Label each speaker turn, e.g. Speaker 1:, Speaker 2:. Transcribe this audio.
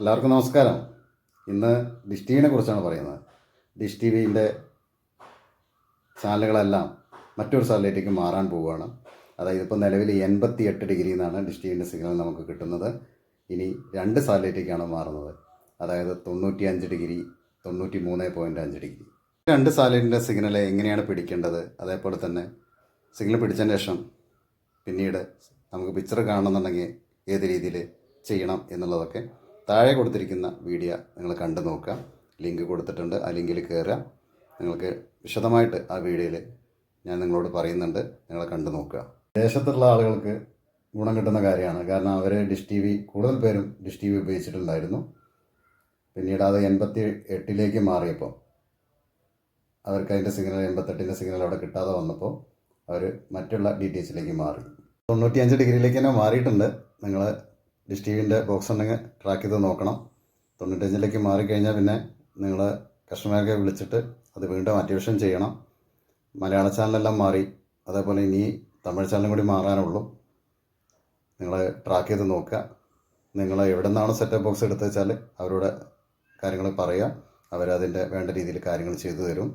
Speaker 1: എല്ലാവർക്കും നമസ്കാരം. ഇന്ന് ഡിഷ് ടി വിനെ കുറിച്ചാണ് പറയുന്നത്. ഡിഷ് ടി വിന്റെ ചാനലുകളെല്ലാം മറ്റൊരു സാറ്റലൈറ്റിലേക്ക് മാറാൻ പോവുകയാണ്. അതായത് ഇപ്പോൾ നിലവിൽ എൺപത്തി എട്ട് ഡിഗ്രി എന്നാണ് ഡിഷ് ടി വിന്റെ സിഗ്നൽ നമുക്ക് കിട്ടുന്നത്. ഇനി രണ്ട് സാറ്റലൈറ്റിലേക്കാണ് മാറുന്നത്. അതായത് തൊണ്ണൂറ്റി അഞ്ച് ഡിഗ്രി തൊണ്ണൂറ്റി മൂന്ന് പോയിന്റ് അഞ്ച് ഡിഗ്രി. രണ്ട് സാറ്റലൈറ്റിന്റെ സിഗ്നൽ എങ്ങനെയാണ് പിടിക്കേണ്ടത്? അതേപോലെ തന്നെ സിഗ്നൽ പിടിച്ചതിന് ശേഷം പിന്നീട് നമുക്ക് പിക്ചർ കാണണമെന്നുണ്ടെങ്കിൽ ഏത് രീതിയിൽ ചെയ്യണം എന്നുള്ളതൊക്കെ താഴെ കൊടുത്തിരിക്കുന്ന വീഡിയോ നിങ്ങൾ കണ്ടു നോക്കുക. ലിങ്ക് കൊടുത്തിട്ടുണ്ട്. ആ ലിങ്കിൽ കയറുക. നിങ്ങൾക്ക് വിശദമായിട്ട് ആ വീഡിയോയിൽ ഞാൻ നിങ്ങളോട് പറയുന്നുണ്ട്. നിങ്ങൾ കണ്ടു നോക്കുക. ദേശത്തുള്ള ആളുകൾക്ക് ഗുണം കിട്ടുന്ന കാര്യമാണ്. കാരണം അവർ ഡിഷ് ടി വി കൂടുതൽ പേരും ഡിഷ് ടി വി ഉപയോഗിച്ചിട്ടുണ്ടായിരുന്നു. പിന്നീട് അത് എൺപത്തി എട്ടിലേക്ക് മാറിയപ്പോൾ അവർക്ക് അതിന്റെ സിഗ്നൽ എൺപത്തെട്ടിന്റെ സിഗ്നൽ അവിടെ കിട്ടാതെ വന്നപ്പോൾ അവർ മറ്റുള്ള ഡി ടി എച്ചിലേക്ക് മാറി. തൊണ്ണൂറ്റിയഞ്ച് ഡിഗ്രിയിലേക്ക് തന്നെ മാറിയിട്ടുണ്ട്. നിങ്ങൾ ഡിഷ് ടി വിന്റെ ബോക്സ് ഉണ്ടെങ്കിൽ ട്രാക്ക് ചെയ്ത് നോക്കണം. തൊണ്ണൂറ്റഞ്ചിലേക്ക് മാറിക്കഴിഞ്ഞാൽ പിന്നെ നിങ്ങൾ കസ്റ്റമറൊക്കെ വിളിച്ചിട്ട് അത് വീണ്ടും അറ്റിവിഷൻ ചെയ്യണം. മലയാള ചാനലെല്ലാം മാറി. അതേപോലെ ഇനി തമിഴ് ചാനലും കൂടി മാറാനുള്ളൂ. നിങ്ങൾ ട്രാക്ക് ചെയ്ത് നോക്കുക. നിങ്ങൾ എവിടെ നിന്നാണ് സെറ്റപ്പ് ബോക്സ് എടുത്തു വെച്ചാൽ അവരോട് കാര്യങ്ങൾ പറയുക. അവരതിന്റെ വേണ്ട രീതിയിൽ കാര്യങ്ങൾ ചെയ്തു തരും.